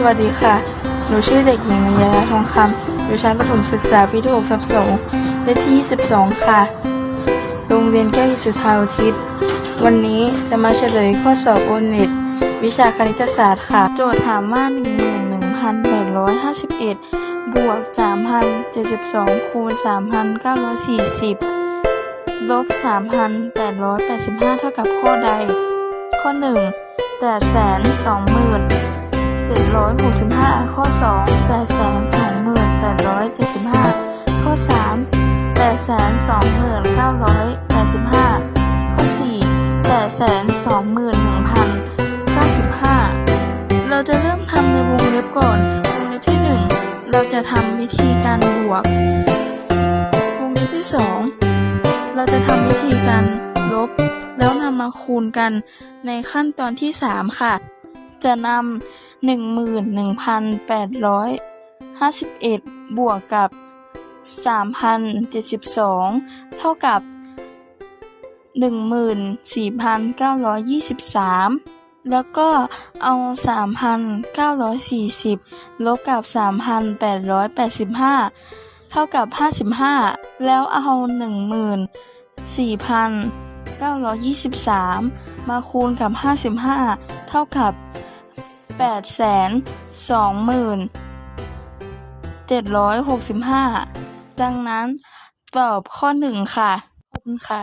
สวัสดีค่ะ หนูชื่อเด็กหญิงนิยาทองคำ อยู่ชั้นประถมศึกษาปีที่6ทับ2เลขที่ 22 ค่ะ โรงเรียนแก้วิสุทธาอุทิศ วันนี้จะมาเฉลยข้อสอบโอเน็ตวิชาคณิตศาสตร์ค่ะ โจทย์ถามว่า 11,851 บวก 3,072 คูณ 3,940 ลบ 3,885 เท่ากับข้อใด ข้อ 1 820,000 ข้อ3 8 2 9 8 5ข้อ4 821,095เราจะเริ่มทำในวงเล็บก่อน วงเล็บที่1เราจะทำวิธีการบวก วงเล็บที่2เราจะทำวิธีการลบ แล้วนำมาคูณกันในขั้นตอนที่3ค่ะจะนำหนึ่งหมื่นหนึ่งพันแปดร้อยห้าเอ็ดบวกกับสามพันเจ็ดสิบสองเท่ากับหนึ่งหมื่นสี่พันเก้าร้อยยี่สิบสามแล้วก็เอาสามพันเก้าร้อยสี่สิบลบกับสามพันแปดร้อยแปด สิบห้าเท่ากับห้าสิบห้าแล้วเอาหนึ่งหมื่นสี่พันเก้าร้อยยี่สิบสามมาคูณกับห้าสิบห้าเท่ากับ แปดแสนสองหมื่นเจ็ดร้อยหกสิบห้าดังนั้นตอบข้อหนึ่งค่ะ ขอบคุณค่ะ